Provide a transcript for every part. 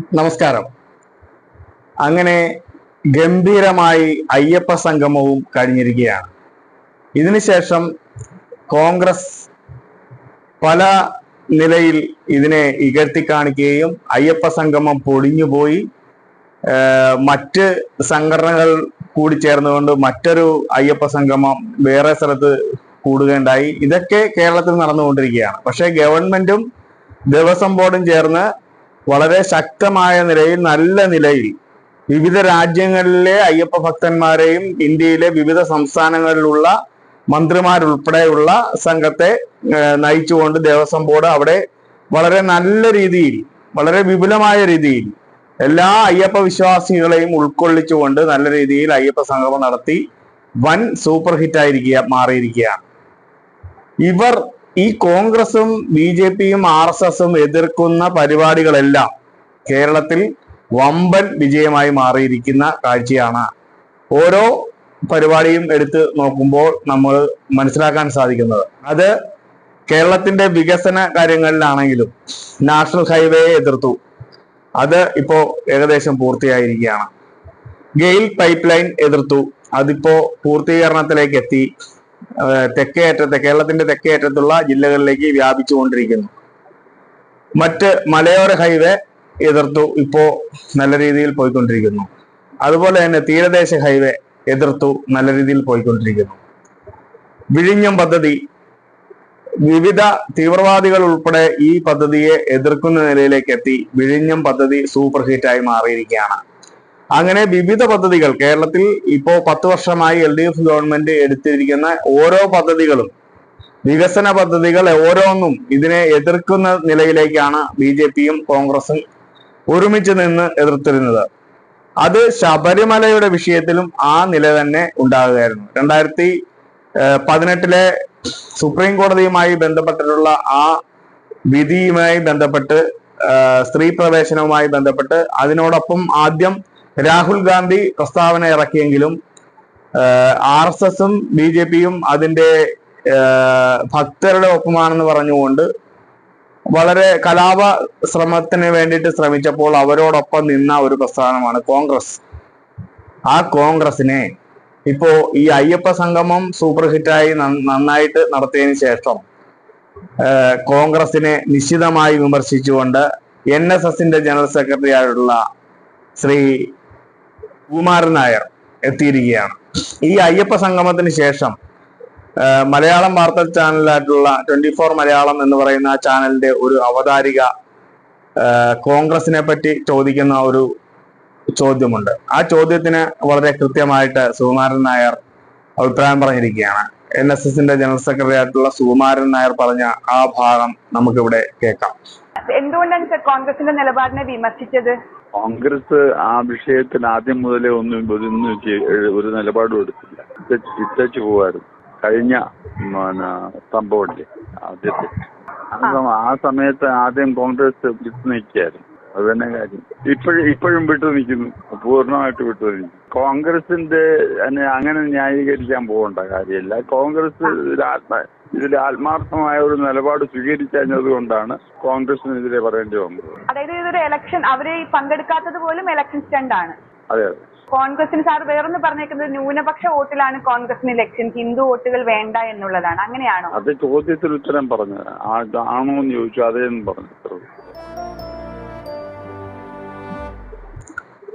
നമസ്കാരം. അങ്ങനെ ഗംഭീരമായി അയ്യപ്പ സംഗമവും കഴിഞ്ഞിരിക്കുകയാണ്. ഇതിനുശേഷം കോൺഗ്രസ് പല നിലയിൽ ഇതിനെ ഇകഴ്ത്തി കാണിക്കുകയും അയ്യപ്പ സംഗമം പൊടിഞ്ഞുപോയി മറ്റ് സംഘടനകൾ കൂടി ചേർന്നുകൊണ്ട് മറ്റൊരു അയ്യപ്പ സംഗമം വേറെ സ്ഥലത്ത് കൂടുകയുണ്ടായി. ഇതൊക്കെ കേരളത്തിൽ നടന്നുകൊണ്ടിരിക്കുകയാണ്. പക്ഷേ ഗവൺമെന്റും ദേവസ്വം ബോർഡും ചേർന്ന് വളരെ ശക്തമായ നിലയിൽ നല്ല നിലയിൽ വിവിധ രാജ്യങ്ങളിലെ അയ്യപ്പ ഭക്തന്മാരെയും ഇന്ത്യയിലെ വിവിധ സംസ്ഥാനങ്ങളിലുള്ള മന്ത്രിമാരുൾപ്പെടെയുള്ള സംഘത്തെ നയിച്ചുകൊണ്ട് ദേവസ്വം ബോർഡ് അവിടെ വളരെ നല്ല രീതിയിൽ വളരെ വിപുലമായ രീതിയിൽ എല്ലാ അയ്യപ്പ വിശ്വാസികളെയും ഉൾക്കൊള്ളിച്ചുകൊണ്ട് നല്ല രീതിയിൽ അയ്യപ്പ സംഗമം നടത്തി വൻ സൂപ്പർ ഹിറ്റ് ആയിരിക്കുക മാറിയിരിക്കുകയാണ്. ഇവർ ഈ കോൺഗ്രസും ബി ജെ പിയും ആർ എസ് എസും എതിർക്കുന്ന പരിപാടികളെല്ലാം കേരളത്തിൽ വമ്പൻ വിജയമായി മാറിയിരിക്കുന്ന കാഴ്ചയാണ്. ഓരോ പരിപാടിയും എടുത്ത് നോക്കുമ്പോൾ നമ്മൾ മനസ്സിലാക്കാൻ സാധിക്കുന്നത്. അത് കേരളത്തിന്റെ വികസന കാര്യങ്ങളിലാണെങ്കിലും നാഷണൽ ഹൈവേയെ എതിർത്തു. അത് ഇപ്പോ ഏകദേശം പൂർത്തിയായിരിക്കുകയാണ്. ഗെയിൽ പൈപ്പ് ലൈൻ എതിർത്തു. അതിപ്പോ പൂർത്തീകരണത്തിലേക്ക് എത്തി. തെക്കേ അറ്റത്തെ കേരളത്തിന്റെ തെക്കേ അറ്റത്തുള്ള ജില്ലകളിലേക്ക് വ്യാപിച്ചുകൊണ്ടിരിക്കുന്നു. മറ്റ് മലയോര ഹൈവേ എതിർത്തു ഇപ്പോ നല്ല രീതിയിൽ പോയിക്കൊണ്ടിരിക്കുന്നു. അതുപോലെ തന്നെ തീരദേശ ഹൈവേ എതിർത്തു നല്ല രീതിയിൽ പോയിക്കൊണ്ടിരിക്കുന്നു. വിഴിഞ്ഞം പദ്ധതി വിവിധ തീവ്രവാദികൾ ഉൾപ്പെടെ ഈ പദ്ധതിയെ എതിർക്കുന്ന നിലയിലേക്ക് എത്തി. വിഴിഞ്ഞം പദ്ധതി സൂപ്പർ ഹിറ്റായി മാറിയിരിക്കുകയാണ്. അങ്ങനെ വിവിധ പദ്ധതികൾ കേരളത്തിൽ ഇപ്പോ പത്ത് വർഷമായി എൽ ഡി എഫ് ഗവൺമെന്റ് എടുത്തിരിക്കുന്ന ഓരോ പദ്ധതികളും വികസന പദ്ധതികൾ ഓരോന്നും ഇതിനെ എതിർക്കുന്ന നിലയിലേക്കാണ് ബി ജെ പിയും കോൺഗ്രസും ഒരുമിച്ച് നിന്ന് എതിർത്തിരുന്നത്. അത് ശബരിമലയുടെ വിഷയത്തിലും ആ നില തന്നെ ഉണ്ടാകുകയായിരുന്നു. രണ്ടായിരത്തി പതിനെട്ടിലെ സുപ്രീം കോടതിയുമായി ബന്ധപ്പെട്ടിട്ടുള്ള ആ വിധിയുമായി ബന്ധപ്പെട്ട് സ്ത്രീ പ്രവേശനവുമായി ബന്ധപ്പെട്ട് അതിനോടൊപ്പം ആദ്യം രാഹുൽ ഗാന്ധി പ്രസ്താവന ഇറക്കിയെങ്കിലും ആർ എസ് എസും ബി ജെ പിയും അതിന്റെ ഭക്തരുടെ ഒപ്പമാണെന്ന് പറഞ്ഞുകൊണ്ട് വളരെ കലാപ ശ്രമത്തിന് വേണ്ടിയിട്ട് ശ്രമിച്ചപ്പോൾ അവരോടൊപ്പം നിന്ന ഒരു പ്രസ്ഥാനമാണ് കോൺഗ്രസ്. ആ കോൺഗ്രസിനെ ഇപ്പോ ഈ അയ്യപ്പ സംഗമം സൂപ്പർ ഹിറ്റായി നന്ന- നന്നായിട്ട് നടത്തിയതിനു ശേഷം കോൺഗ്രസിനെ നിശ്ചിതമായി വിമർശിച്ചുകൊണ്ട് എൻ എസ് എസിന്റെ ജനറൽ സെക്രട്ടറി ആയിട്ടുള്ള ശ്രീ കുമാരൻ നായർ എത്തിയിരിക്കുകയാണ്. ഈ അയ്യപ്പ സംഗമത്തിന് ശേഷം മലയാളം വാർത്താ ചാനലായിട്ടുള്ള ട്വന്റി ഫോർ മലയാളം എന്ന് പറയുന്ന ആ ചാനലിന്റെ ഒരു അവതാരിക കോൺഗ്രസിനെ പറ്റി ചോദിക്കുന്ന ഒരു ചോദ്യമുണ്ട്. ആ ചോദ്യത്തിന് വളരെ കൃത്യമായിട്ട് സുകുമാരൻ നായർ അഭിപ്രായം പറഞ്ഞിരിക്കുകയാണ്. എൻ എസ് എസിന്റെ ജനറൽ സെക്രട്ടറി ആയിട്ടുള്ള സുകുമാരൻ നായർ പറഞ്ഞ ആ ഭാഗം നമുക്കിവിടെ കേൾക്കാം. എന്തുകൊണ്ടാണ് കോൺഗ്രസിന്റെ നിലപാടിനെ വിമർശിച്ചത്? കോൺഗ്രസ് ആ വിഷയത്തിൽ ആദ്യം മുതലേ ഒന്നും ഒന്നും ഒരു നിലപാടും എടുത്തില്ല. ഇട്ടേച്ച് പോവായിരുന്നു. കഴിഞ്ഞ സംഭവമില്ലേ? ആദ്യത്തെ. ആ സമ- സമയത്ത് ആദ്യം കോൺഗ്രസ് വിട്ടു നിൽക്കായിരുന്നു അത് തന്നെ കാര്യം. ഇപ്പോഴും ഇപ്പോഴും വിട്ടു നിൽക്കുന്നു. പൂർണമായിട്ട് വിട്ടു നിൽക്കുന്നു. കോൺഗ്രസിന്റെ അങ്ങനെ ന്യായീകരിക്കാൻ പോകേണ്ട കാര്യമില്ല. കോൺഗ്രസ് ഇതിൽ ആത്മ ഇതിൽ ആത്മാർത്ഥമായ ഒരു നിലപാട് സ്വീകരിച്ചത് കൊണ്ടാണ് കോൺഗ്രസിനെതിരെ പറയേണ്ടി വന്നത്. അതായത് ഇതൊരു ഇലക്ഷൻ അവർ പങ്കെടുക്കാത്തത് പോലും ഇലക്ഷൻ സ്റ്റാൻഡ് ആണ്. അതെ അതെ. കോൺഗ്രസിന് സാർ വേറൊന്ന് പറഞ്ഞേക്കുന്നത് ന്യൂനപക്ഷ വോട്ടിലാണ് കോൺഗ്രസിന് ഇലക്ഷൻ ഹിന്ദു വോട്ടുകൾ വേണ്ട എന്നുള്ളതാണ്. അങ്ങനെയാണോ? അത് ചോദ്യത്തിൽ ഉത്തരം പറഞ്ഞു ആണോ എന്ന് ചോദിച്ചു അതേന്ന് പറഞ്ഞു.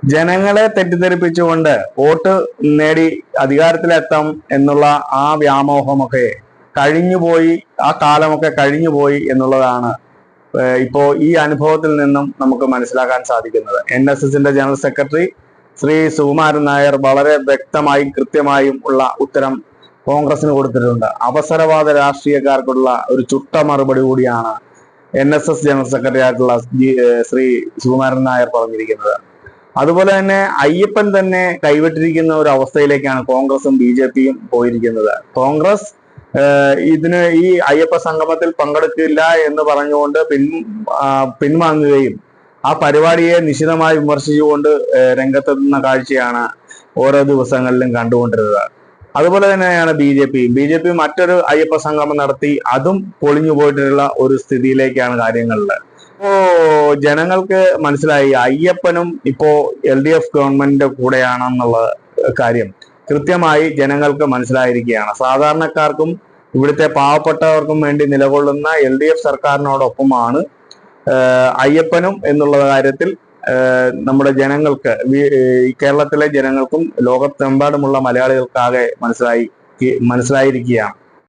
ജനങ്ങളെ തെറ്റിദ്ധരിപ്പിച്ചുകൊണ്ട് വോട്ട് നേടി അധികാരത്തിലെത്താം എന്നുള്ള ആ വ്യാമോഹമൊക്കെ കഴിഞ്ഞുപോയി ആ കാലമൊക്കെ കഴിഞ്ഞുപോയി എന്നുള്ളതാണ് ഇപ്പോൾ ഇപ്പോ ഈ അനുഭവത്തിൽ നിന്നും നമുക്ക് മനസ്സിലാക്കാൻ സാധിക്കുന്നത്. എൻ എസ് എസിന്റെ ജനറൽ സെക്രട്ടറി ശ്രീ സുകുമാരൻ നായർ വളരെ വ്യക്തമായും കൃത്യമായും ഉള്ള ഉത്തരം കോൺഗ്രസിന് കൊടുത്തിട്ടുണ്ട്. അവസരവാദ രാഷ്ട്രീയക്കാർക്കുള്ള ഒരു ചുട്ട മറുപടി കൂടിയാണ് N S S general secretary ആയിട്ടുള്ള ശ്രീ സുകുമാരൻ നായർ പറഞ്ഞിരിക്കുന്നത്. അതുപോലെ തന്നെ അയ്യപ്പൻ തന്നെ കൈവിട്ടിരിക്കുന്ന ഒരു അവസ്ഥയിലേക്കാണ് കോൺഗ്രസും ബി പോയിരിക്കുന്നത്. കോൺഗ്രസ് ഇതിന് ഈ അയ്യപ്പ സംഗമത്തിൽ പങ്കെടുക്കില്ല എന്ന് പറഞ്ഞുകൊണ്ട് പിൻ പിൻവാങ്ങുകയും ആ പരിപാടിയെ നിശിതമായി വിമർശിച്ചുകൊണ്ട് രംഗത്തെത്തുന്ന കാഴ്ചയാണ് ഓരോ ദിവസങ്ങളിലും കണ്ടുകൊണ്ടിരുന്നത്. അതുപോലെ തന്നെയാണ് B J P B J P മറ്റൊരു അയ്യപ്പ സംഗമം നടത്തി അതും പൊളിഞ്ഞു പോയിട്ടുള്ള ഒരു സ്ഥിതിയിലേക്കാണ് കാര്യങ്ങളിൽ ഇപ്പോ ജനങ്ങൾക്ക് മനസ്സിലായി അയ്യപ്പനും ഇപ്പോ എൽ ഡി എഫ് ഗവൺമെന്റിന്റെ കൂടെയാണെന്നുള്ള കാര്യം. കൃത്യമായി ജനങ്ങൾക്ക് മനസ്സിലായിരിക്കുകയാണ്. സാധാരണക്കാർക്കും ഇവിടുത്തെ പാവപ്പെട്ടവർക്കും വേണ്ടി നിലകൊള്ളുന്ന എൽ ഡി എഫ് സർക്കാരിനോടൊപ്പമാണ് അയ്യപ്പനും എന്നുള്ള കാര്യത്തിൽ നമ്മുടെ ജനങ്ങൾക്ക് കേരളത്തിലെ ജനങ്ങൾക്കും ലോകത്തെമ്പാടുമുള്ള മലയാളികൾക്കാകെ മനസ്സിലായി മനസ്സിലായിരിക്കുകയാണ്.